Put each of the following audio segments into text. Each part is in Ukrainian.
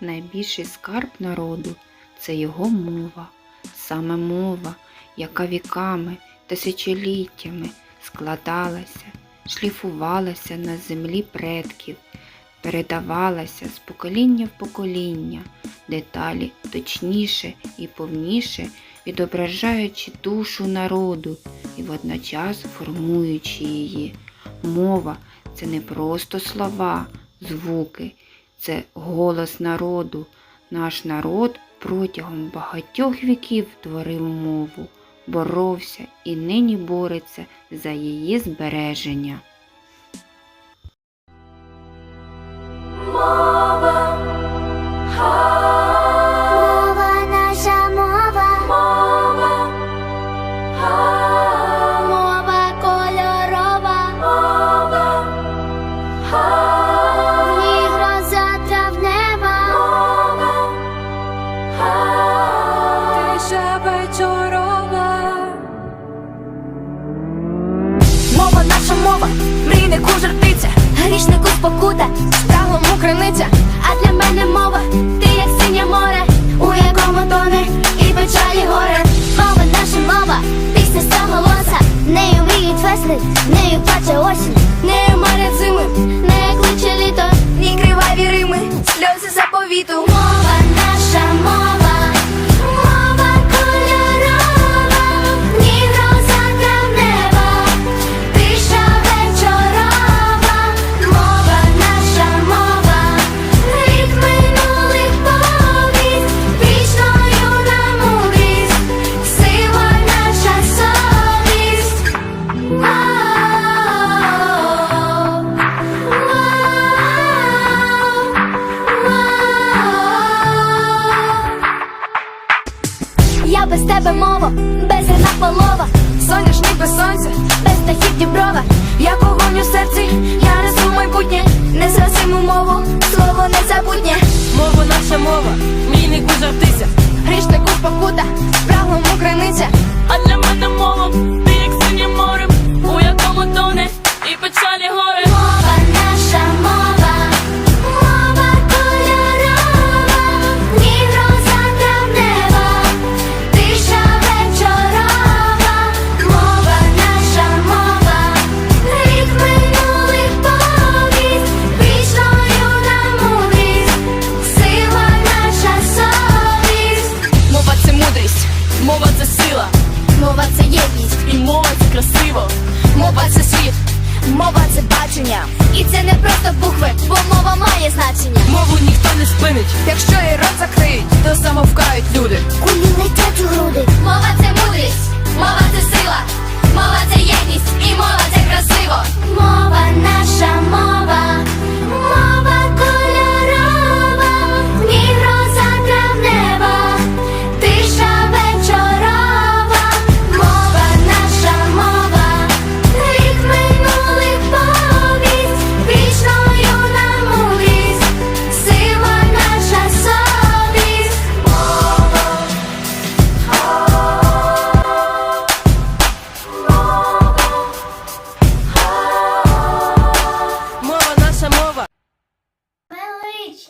найбільший скарб народу це його мова, саме мова, яка віками, тисячоліттями складалася, шліфувалася на землі предків, передавалася з покоління в покоління, деталі точніше і повніше відображаючи душу народу і водночас формуючи її. Мова це не просто слова, звуки, це голос народу. Наш народ протягом багатьох віків творив мову, боровся і нині бореться за її збереження. Мова, мрійнику жартиця, грішнику спокута, спраглому криниця. А для мене мова, ти як синє море, у якому тоне і печалі горе. Мова наша мова, пісня стоголоса, нею мріють весни, нею плаче осінь, нею тебе мова, без зерна полова, Соняшник без сонця, без дахів діброва. як огонь у серці, я несу майбутнє. Не зразиму мову, слово незабутнє. Мова наша мова, мій не мова це єдність. і мова це красиво. Мова це світ, мова це бачення. І це не просто букви, бо мова має значення. Мову ніхто не спинить. Якщо її рот закриють, то самовкають люди. Кулі летять у груди. Мова це мудрість, мова це сила, мова це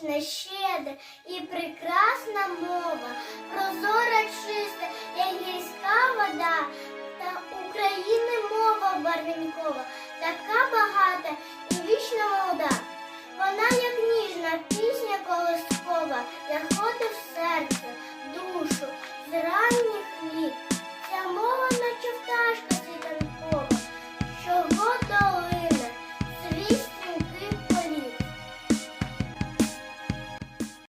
велична, щедра і прекрасна мова, прозора, чиста, як гірська вода, та України мова барвінкова, така багата